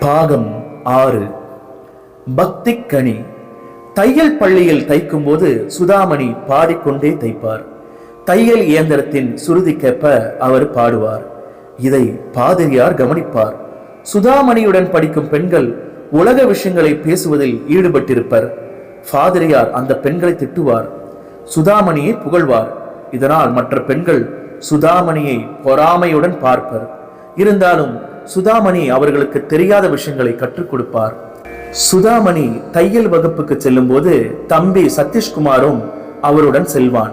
பாகம் ஆறு. பக்தி கனி தையல் பள்ளியில் தைக்கும்போது சுதாமணி பாடிக்கொண்டே தைப்பார். தையல் இயந்திரத்தின் சுருதிக்கேற்ப அவர் பாடுவார். இதை பாதிரியார் கவனிப்பார். சுதாமணியுடன் படிக்கும் பெண்கள் உலக விஷயங்களை பேசுவதில் ஈடுபட்டிருப்பர். பாதிரியார் அந்த பெண்களை திட்டுவார். சுதாமணியை புகழ்வார். இதனால் மற்ற பெண்கள் சுதாமணியை பொறாமையுடன் பார்ப்பர். இருந்தாலும் சுதாமணி அவர்களுக்கு தெரியாத விஷயங்களை கற்றுக் கொடுப்பார். சுதாமணி தையல் வகுப்புக்கு செல்லும்போது தம்பி சதீஷ்குமாரும் அவருடன் செல்வான்.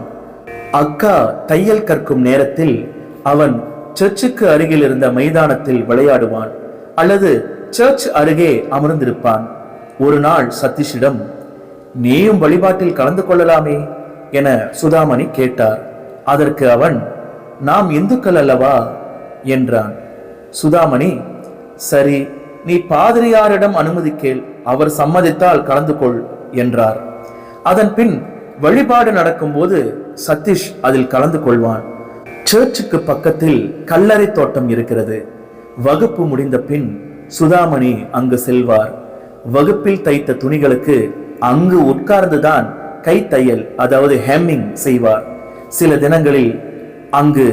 அக்கா தையல் கற்கும் நேரத்தில் அவன் சர்ச்சுக்கு அருகில் இருந்த மைதானத்தில் விளையாடுவான் அல்லது சர்ச் அருகே அமர்ந்திருப்பான். ஒரு நாள் சதீஷிடம் நீயும் வழிபாட்டில் கலந்து கொள்ளலாமே என சுதாமணி கேட்டார். அதற்கு அவன் நாம் இந்துக்கள் அல்லவா? என்றான். சுதாமணி சரி நீ பாதிரியாரிடம் அனுமதி கேள் அவர் சம்மதித்தால் கலந்து கொள் என்றார். அதன் பின் வழிபாடு நடக்கும்போது சதீஷ் அதில் கலந்து கொள்வான். சர்ச்சுக்கு பக்கத்தில் கல்லறை தோட்டம் இருக்கிறது. வகுப்பு முடிந்த பின் சுதாமணி அங்கு செல்வார். வகுப்பில் தைத்த துணிகளுக்கு அங்கு உட்கார்ந்துதான் கைத்தையல் அதாவது ஹெம்மிங் செய்வார். சில தினங்களில் அங்கு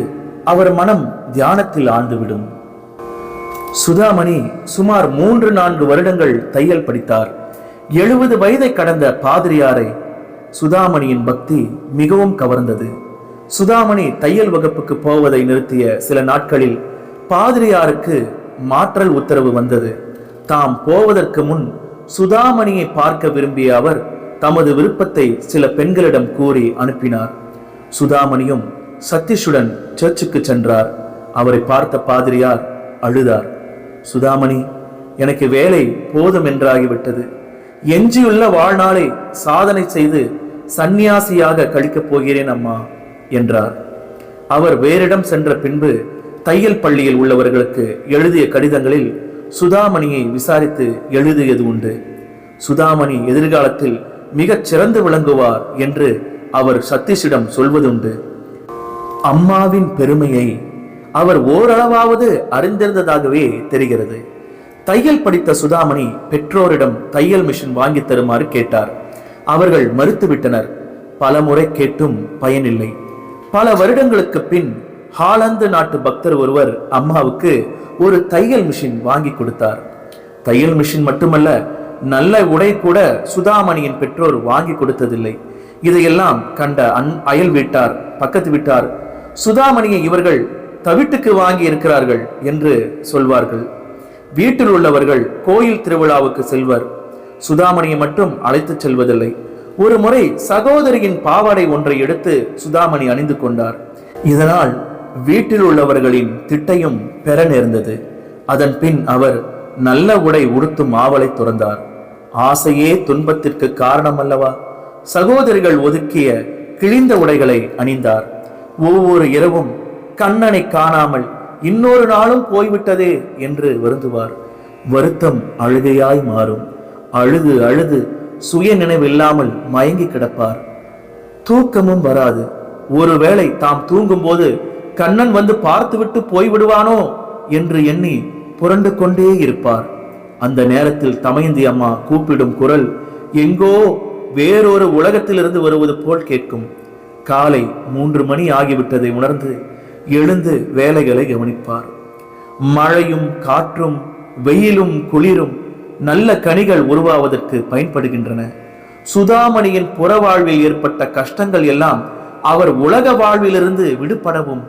அவர் மனம் தியானத்தில் ஆண்டுவிடும் சுதாமணி சுமார் மூன்று நான்கு வருடங்கள் தையல் படித்தார். எழுபது வயதை கடந்த பாதிரியாரை சுதாமணியின் பக்தி மிகவும் கவர்ந்தது. சுதாமணி தையல் வகுப்புக்கு போவதை நிறுத்திய சில நாட்களில் பாதிரியாருக்கு மாற்றல் உத்தரவு வந்தது. தாம் போவதற்கு முன் சுதாமணியை பார்க்க விரும்பிய அவர் தமது விருப்பத்தை சில பெண்களிடம் கூறி அனுப்பினார். சுதாமணியும் சதீஷுடன் சர்ச்சுக்கு சென்றார். அவரை பார்த்த பாதிரியார் அழுதார். சுதாமணி எனக்கு வேலை போதும் என்றாகிவிட்டது எஞ்சியுள்ள வாழ்நாளை சாதனை செய்து சந்நியாசியாக கழிக்கப் போகிறேன் அம்மா என்றார். அவர் வேறிடம் சென்ற பின்பு தையல் பள்ளியில் உள்ளவர்களுக்கு எழுதிய கடிதங்களில் சுதாமணியை விசாரித்து எழுதியது உண்டு. சுதாமணி எதிர்காலத்தில் மிகச் சிறந்து விளங்குவார் என்று அவர் சதீஷிடம் சொல்வதுண்டு. அம்மாவின் பெருமையை அவர் ஓரளவாவது அறிந்திருந்ததாகவே தெரிகிறது. தையல் படித்த சுதாமணி பெற்றோரிடம் தையல் மிஷின் வாங்கி தருமாறு கேட்டார். அவர்கள் மறுத்துவிட்டனர். பல முறை கேட்டும் பயனில்லை. பல வருடங்களுக்கு பின் ஹாலந்து நாட்டு பக்தர் ஒருவர் அம்மாவுக்கு ஒரு தையல் மிஷின் வாங்கி கொடுத்தார். தையல் மிஷின் மட்டுமல்ல நல்ல உடை கூட சுதாமணியின் பெற்றோர் வாங்கி கொடுத்ததில்லை. இதையெல்லாம் கண்ட அன் அயல் வீட்டார் பக்கத்து வீட்டார் சுதாமணியை இவர்கள் தவிட்டுக்கு வாங்கி இருக்கிறார்கள் என்று சொல்வார்கள். வீட்டில் உள்ளவர்கள் கோயில் திருவிழாவுக்கு செல்வர். சுதாமணியை மட்டும் அழைத்துச் செல்வதில்லை. ஒரு முறை சகோதரியின் பாவாடை ஒன்றை எடுத்து சுதாமணி அணிந்து கொண்டார். இதனால் வீட்டில் உள்ளவர்களின் திட்டையும் பெற நேர்ந்தது. அதன் பின் அவர் நல்ல உடை உடுத்தும் ஆவலை துறந்தார். ஆசையே துன்பத்திற்கு காரணம் அல்லவா சகோதரிகள் ஒதுக்கிய கிழிந்த உடைகளை அணிந்தார். ஒவ்வொரு இரவும் கண்ணனை காணாமல் இன்னொரு நாளும் போய்விட்டதே என்று வருந்துவார். வருத்தம் அழுகையாய் மாறும். அழுது அழுது சுய நினைவில்லாமல் மயங்கி கிடப்பார். தூக்கமும் வராது. ஒருவேளை தாம் தூங்கும்போது கண்ணன் வந்து பார்த்துவிட்டு போய்விடுவானோ என்று எண்ணி புரண்டு கொண்டே இருப்பார். அந்த நேரத்தில் தமயந்தி அம்மா கூப்பிடும் குரல் எங்கோ வேறொரு உலகத்திலிருந்து வருவது போல் கேட்கும். காலை மூன்று மணி ஆகிவிட்டதை உணர்ந்து எழுந்து வேலைகளை கவனிப்பார். மழையும் காற்றும் வெயிலும் குளிரும் நல்ல கனிகள் உருவாவதற்கு பயன்படுகின்றன. சுதாமணியின் புற வாழ்வில் ஏற்பட்ட கஷ்டங்கள் எல்லாம் அவர் உலக வாழ்விலிருந்து விடுபடவும்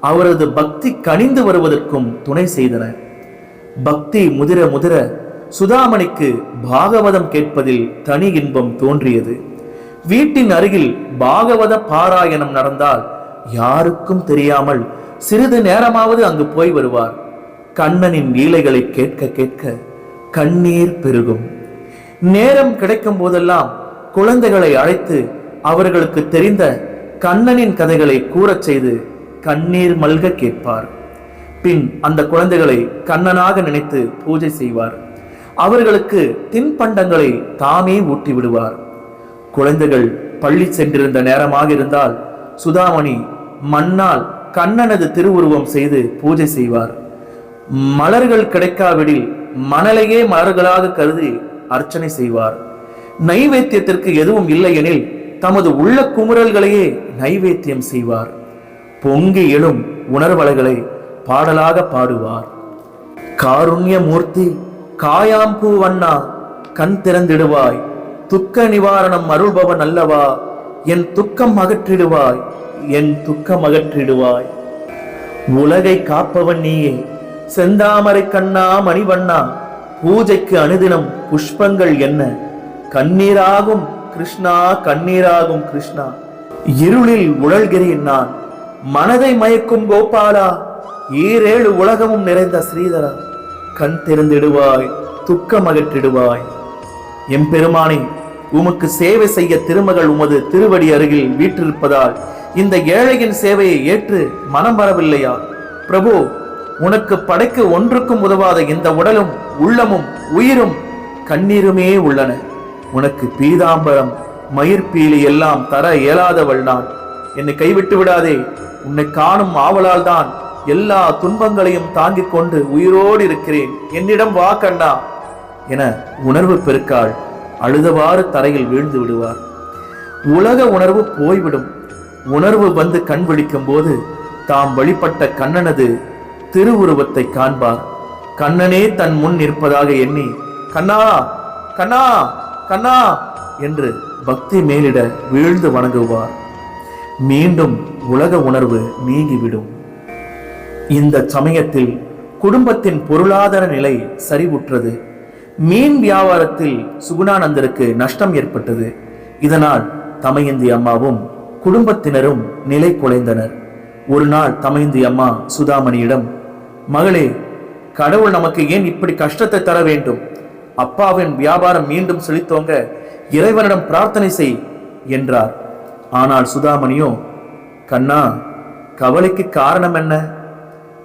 அவரது பக்தி கனிந்து வருவதற்கும் துணை செய்தன. பக்தி முதிர முதிர சுதாமணிக்கு பாகவதம் கேட்பதில் தனி இன்பம் தோன்றியது. வீட்டின் அருகில் பாகவத பாராயணம் நடந்தால் யாருக்கும் தெரியாமல் சிறிது நேரமாவது அங்கு போய் வருவார். கண்ணனின் லீலைகளை கேட்க கேட்க கண்ணீர் பெருகும். நேரம் கிடைக்கும் போதெல்லாம் குழந்தைகளை அழைத்து அவர்களுக்கு தெரிந்த கண்ணனின் கதைகளை கூறச் செய்து கண்ணீர் மல்க கேட்பார். பின் அந்த குழந்தைகளை கண்ணனாக நினைத்து பூஜை செய்வார். அவர்களுக்கு தின்பண்டங்களை தாமே ஊட்டி விடுவார் குழந்தைகள் பள்ளி சென்றிருந்த நேரமாக இருந்தால் சுதாமணி மண்ணால் கண்ணனது திருவுருவம் செய்து பூஜை செய்வார். மலர்கள் கிடைக்காவிடில் மணலையே மலர்களாக கருதி அர்ச்சனை செய்வார். நைவேத்தியத்திற்கு எதுவும் இல்லை எனில் தமது உள்ள குமுறல்களையே நைவேத்தியம் செய்வார். பொங்கி எழும் உணர்வலைகளை பாடலாக பாடுவார். காருண்ய மூர்த்தி காயாம்பூ வண்ணா கண் திறந்திடுவாய். துக்க நிவாரணம் அருள்பவன் அல்லவா? என் துக்கம் அகற்றிடுவாய். என் துக்கம் அகற்றிடுவாய். உலகை காப்பவன் நீயே. செந்தாமரை கண்ணா மணிவண்ணா பூஜைக்கு அனுதினம் புஷ்பங்கள் என்ன? கண்ணீராகும் கிருஷ்ணா கண்ணீராகும் கிருஷ்ணா. இருளில் உழல்கிறேன் நான். மனதை மயக்கும் கோபாலா ஈரேழு உலகமும் நிறைந்த ஸ்ரீதரா. கண் திறந்திடுவாய் துக்கம் அகற்றிடுவாய். எம்பெருமானே உமக்கு சேவை செய்ய திருமகள் உமது திருவடி அருகில் வீற்றிருப்பதால் இந்த ஏழையின் சேவையை ஏற்று மனம் வரவில்லையா? பிரபு உனக்கு படைக்கு ஒன்றுக்கும் உதவாத இந்த உடலும் உள்ளமும் உயிரும் கண்ணீருமே உள்ளன. உனக்கு பீதாம்பரம் மயிர்பீலி எல்லாம் தர இயலாதவள் நான். என்னை கைவிட்டு விடாதே உன்னை காணும் ஆவலால் தான் எல்லா துன்பங்களையும் தாங்கிக் கொண்டு உயிரோடு இருக்கிறேன். என்னிடம் வா கண்ணா என உணர்வு பெருக்காள் அழுதவாறு தரையில் வீழ்ந்து விடுவார். உலக உணர்வு போய்விடும். உணர்வு வந்து கண் விழிக்கும் போது தாம் வழிபட்ட கண்ணனது திருவுருவத்தை காண்பார். கண்ணனே தன் முன் நிற்பதாக எண்ணி கண்ணா கண்ணா கண்ணா என்று பக்தி மேலிட வீழ்ந்து வணங்குவார். மீண்டும் உலக உணர்வு நீங்கிவிடும். இந்த சமயத்தில் குடும்பத்தின் பொருளாதார நிலை சரிவுற்றது. மீன் வியாபாரத்தில் சுகுணானந்தருக்கு நஷ்டம் ஏற்பட்டது. இதனால் தமையந்தி அம்மாவும் குடும்பத்தினரும் நிலை குலைந்தனர். ஒரு நாள் தமைந்தி அம்மா சுதாமணியிடம் மகளே கடவுள் நமக்கு ஏன் இப்படி கஷ்டத்தை தர வேண்டும்? அப்பாவின் வியாபாரம் மீண்டும் செழித்தோங்க இறைவனிடம் பிரார்த்தனை செய் என்றார். ஆனால் சுதாமணியோ கண்ணா கவலைக்கு காரணம் என்ன?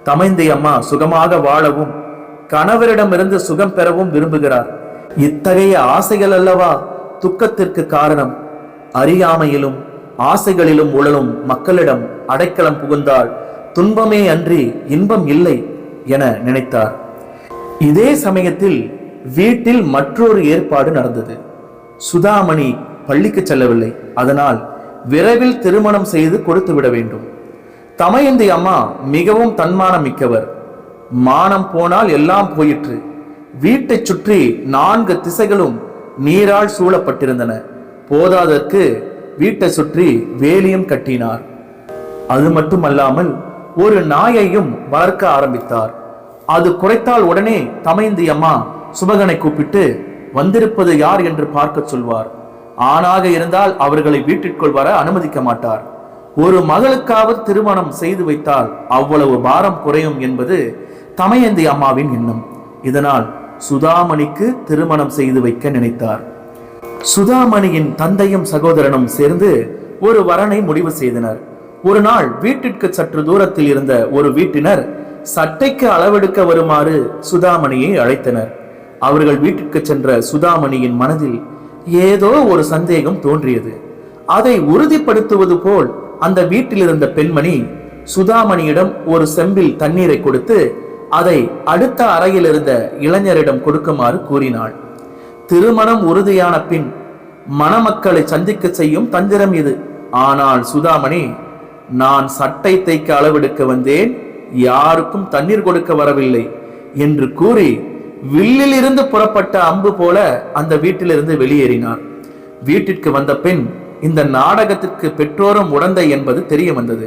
தமைந்தி அம்மா சுகமாக வாழவும் கணவரிடமிருந்து சுகம் பெறவும் விரும்புகிறார். இத்தகைய ஆசைகள் அல்லவா துக்கத்திற்கு காரணம்? அறியாமையிலும் ஆசைகளிலும் உழலும் மக்களிடம் அடைக்கலம் புகுந்தால் துன்பமே அன்றி இன்பம் இல்லை என நினைத்தார். இதே சமயத்தில் வீட்டில் மற்றொரு ஏற்பாடு நடந்தது. சுதாமணி பள்ளிக்கு செல்லவில்லை. அதனால் விரைவில் திருமணம் செய்து கொடுத்து விட வேண்டும். தமையந்தி அம்மா மிகவும் தன்மானம் மிக்கவர் மானம் போனால் எல்லாம் போயிற்று. வீட்டைச் சுற்றி நான்கு திசைகளும் நீரால் சூழப்பட்டிருந்தன. போதாதற்கு வீட்டை சுற்றி வேலியும் கட்டினார். அது மட்டுமல்லாமல் ஒரு நாயையும் வளர்க்க ஆரம்பித்தார். அது குறைத்தால் உடனே தமையந்தி அம்மா சுபகனை கூப்பிட்டு வந்திருப்பது யார் என்று பார்க்க சொல்வார். ஆணாக இருந்தால் அவர்களை வீட்டிற்குள் வர அனுமதிக்க மாட்டார். ஒரு மகளுக்காவது திருமணம் செய்து வைத்தால் அவ்வளவு பாரம் குறையும் என்பது தமையந்தி அம்மாவின் எண்ணம். இதனால் சுதாமணிக்கு திருமணம் செய்து வைக்க நினைத்தார். சுதாமணியின் தந்தையும் சகோதரனும் சேர்ந்து ஒரு வரனை முடிவு செய்தனர். ஒரு நாள் வீட்டிற்கு சற்று தூரத்தில் இருந்த ஒரு வீட்டினர் சட்டைக்கு அளவெடுக்க வருமாறு சுதாமணியை அழைத்தனர். அவர்கள் வீட்டிற்கு சென்ற சுதாமணியின் மனதில் ஏதோ ஒரு சந்தேகம் தோன்றியது. அதை உறுதிப்படுத்துவது போல் அந்த வீட்டில் இருந்த பெண்மணி சுதாமணியிடம் ஒரு செம்பில் தண்ணீரை கொடுத்து அதை அடுத்த அறையில் இருந்த இளைஞரிடம் கொடுக்குமாறு கூறினாள். திருமணம் உறுதியான பின் மணமக்களை சந்திக்க செய்யும் தந்திரம் இது. ஆனால் சுதாமணி நான் சட்டை தைக்க அளவெடுக்க வந்தேன் யாருக்கும் தண்ணீர் கொடுக்க வரவில்லை என்று கூறி வில்லில் இருந்து புறப்பட்ட அம்பு போல அந்த வீட்டிலிருந்து வெளியேறினார் வீட்டிற்கு வந்த பெண் இந்த நாடகத்திற்கு பெற்றோரும் உடந்தை என்பது தெரிய வந்தது.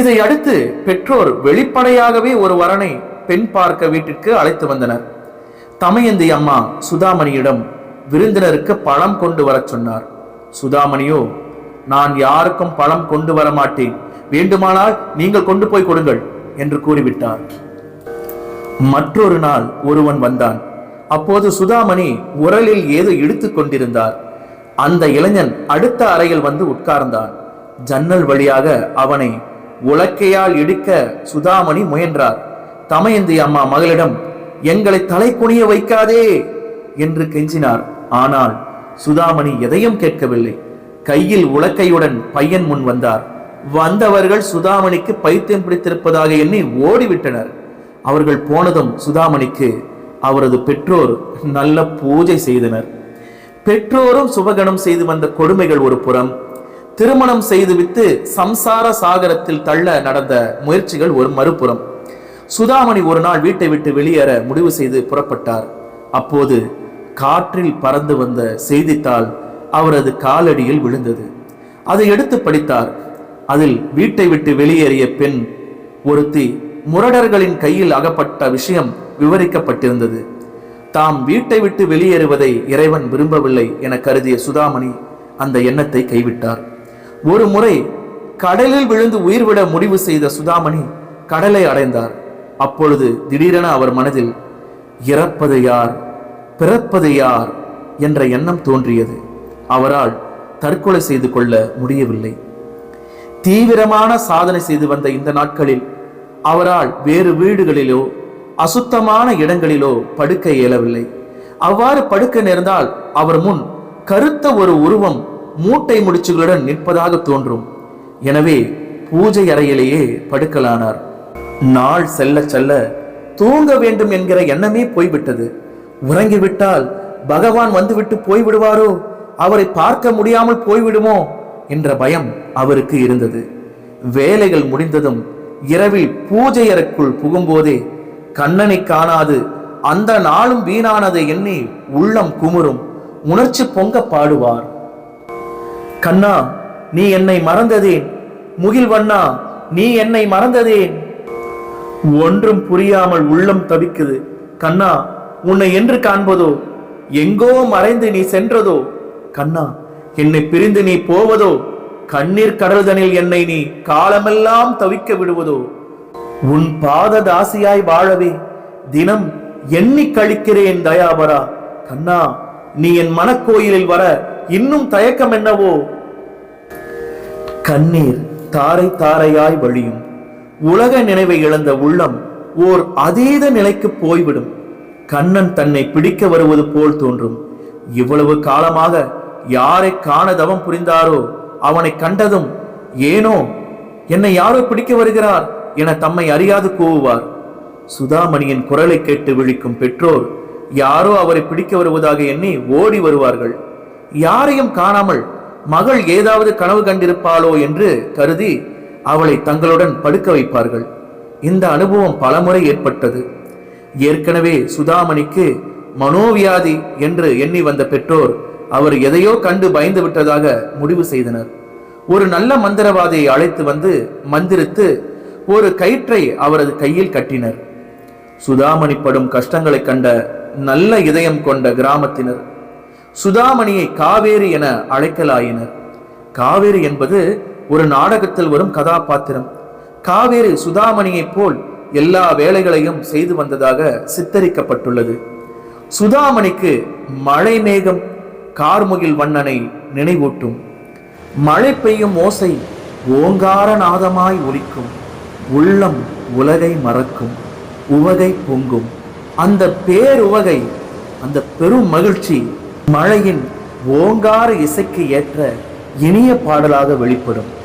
இதை அடுத்து பெற்றோர் வெளிப்படையாகவே ஒரு வரனை பெண் பார்க்க வீட்டிற்கு அழைத்து வந்தனர். தமையந்தி அம்மா சுதாமணியிடம் விருந்தினருக்கு பழம் கொண்டு வரச் சொன்னார். சுதாமணியோ நான் யாருக்கும் பழம் கொண்டு வர மாட்டேன். வேண்டுமானால் நீங்கள் கொண்டு போய் கொடுங்கள் என்று கூறிவிட்டார். மற்றொரு நாள் ஒருவன் வந்தான். அப்போது சுதாமணி உரலில் ஏதோ இழுத்து கொண்டிருந்தார். அந்த இளைஞன் அடுத்த அறையில் வந்து உட்கார்ந்தான். ஜன்னல் வழியாக அவனை உலக்கையால் இடிக்க சுதாமணி முயன்றார். தமையந்தி அம்மா மகளிடம் எங்களை தலை குனிய வைக்காதே என்று கெஞ்சினார். ஆனால் சுதாமணி எதையும் கேட்கவில்லை. கையில் உலக்கையுடன் பையன் முன் வந்தார். வந்தவர்கள் சுதாமணிக்கு பைத்தியம் பிடித்திருப்பதாக எண்ணி ஓடிவிட்டனர். அவர்கள் போனதும் சுதாமணிக்கு அவரது பெற்றோர் நல்ல பூஜை செய்தனர். பெற்றோரும் சுபகணம் செய்து வந்த கொடுமைகள் ஒரு புறம் திருமணம் செய்துவிட்டு சம்சார சாகரத்தில் தள்ள நடந்த முயற்சிகள் ஒரு மறுபுறம். சுதாமணி ஒரு நாள் வீட்டை விட்டு வெளியேற முடிவு செய்து புறப்பட்டார். அப்போது காற்றில் பறந்து வந்த செய்தித்தாள் அவரது காலடியில் விழுந்தது. அதை எடுத்து படித்தார். அதில் வீட்டை விட்டு வெளியேறிய பெண் ஒருத்தி முரடர்களின் கையில் அகப்பட்ட விஷயம் விவரிக்கப்பட்டிருந்தது. தாம் வீட்டை விட்டு வெளியேறுவதை இறைவன் விரும்பவில்லை என கருதிய சுதாமணி அந்த எண்ணத்தை கைவிட்டார். ஒரு முறை கடலில் விழுந்து உயிர்விட முடிவு செய்த சுதாமணி கடலை அடைந்தார். அப்பொழுது திடீரென அவர் மனதில் இறப்பது யார்? பிறப்பது யார்? என்ற எண்ணம் தோன்றியது. அவரால் தற்கொலை செய்து கொள்ள முடியவில்லை. தீவிரமான சாதனை செய்து வந்த இந்த நாட்களில் அவரால் வேறு வீடுகளிலோ அசுத்தமான இடங்களிலோ படுக்க இயலவில்லை. அவ்வாறு படுக்க நேர்ந்தால் அவர் முன் கருத்த ஒரு உருவம் மூட்டை முடிச்சுகளுடன் நிற்பதாக தோன்றும். எனவே பூஜை அறையிலேயே படுக்கலானார். நாள் செல்ல செல்ல தூங்க வேண்டும் என்கிற எண்ணமே போய்விட்டது. உறங்கிவிட்டால் பகவான் வந்துவிட்டு போய்விடுவாரோ? அவரை பார்க்க முடியாமல் போய்விடுமோ? என்ற பயம் அவருக்கு இருந்தது. வேலைகள் முடிந்ததும் இரவில் பூஜை அறைக்குள் புகும்போதே கண்ணனை காணாது அந்த நாளும் வீணானதை எண்ணி உள்ளம் குமுறும். உணர்ச்சி பொங்க பாடுவார். கண்ணா நீ என்னை மறந்ததேன் முகில்வண்ணா நீ என்னை மறந்ததேன் ஒன்றும் புரியாமல் உள்ளம் தவிக்குது. கண்ணா உன்னை என்று காண்பதோ? எங்கோ மறைந்து நீ சென்றதோ? கண்ணா என்னை பிரிந்து நீ போவதோ? கண்ணீர் கடல்தனில் என்னை நீ காலமெல்லாம் தவிக்க விடுவதோ? உன் பாத தாசியாய் வாழவே தினம் எண்ணி கழிக்கிறேன் தயாபரா. கண்ணா நீ என் மனக்கோயிலில் வர இன்னும் தயக்கம் என்னவோ கண்ணீர் தாரை தாரையாய் வழியும். உலக நினைவை இழந்த உள்ளம் ஓர் அதீத நிலைக்கு போய்விடும். கண்ணன் தன்னை பிடிக்க வருவது போல் தோன்றும். இவ்வளவு காலமாக யாரை காண தவம் புரிந்தாரோ அவனை கண்டதும் ஏனோ என்னை யாரோ பிடிக்க வருகிறார் என தம்மை அறியாது கூவுவார். சுதாமணியின் குரலை கேட்டு விழிக்கும் பெற்றோர் யாரோ அவரை பிடிக்க வருவதாக எண்ணி ஓடி வருவார்கள். யாரையும் காணாமல் மகள் ஏதாவது கனவு கண்டிருப்பாளோ என்று கருதி அவளை தங்களுடன் படுக்க வைப்பார்கள். இந்த அனுபவம் பலமுறை ஏற்பட்டது. ஏற்கனவே சுதாமணிக்கு மனோவியாதி என்று எண்ணி வந்த பெற்றோர் அவர் எதையோ கண்டு பயந்து விட்டதாக முடிவு செய்தனர். ஒரு நல்ல மந்திரவாதியை அழைத்து வந்து மந்திரித்து ஒரு கயிற்றை அவரது கையில் கட்டினர். சுதாமணி படும் கஷ்டங்களை கண்ட நல்ல இதயம் கொண்ட கிராமத்தினர் சுதாமணியை காவேரி என அழைக்கலாயினர். காவேரி என்பது ஒரு நாடகத்தில் வரும் கதாபாத்திரம். காவேரி சுதாமணியைப் போல் எல்லா வேலைகளையும் செய்து வந்ததாக சித்தரிக்கப்பட்டுள்ளது. சுதாமணிக்கு மழை மேகம் கார்முகில் வண்ணனை நினைவூட்டும். மழை பெய்யும் ஓசை ஓங்கார நாதமாய் ஒலிக்கும். உள்ளம் உலகை மறக்கும். உவகை பொங்கும். அந்த பேருவகை அந்த பெரும் மகிழ்ச்சி மழையின் ஓங்கார இசைக்கு ஏற்ற இனிய பாடலாக வெளிப்படும்.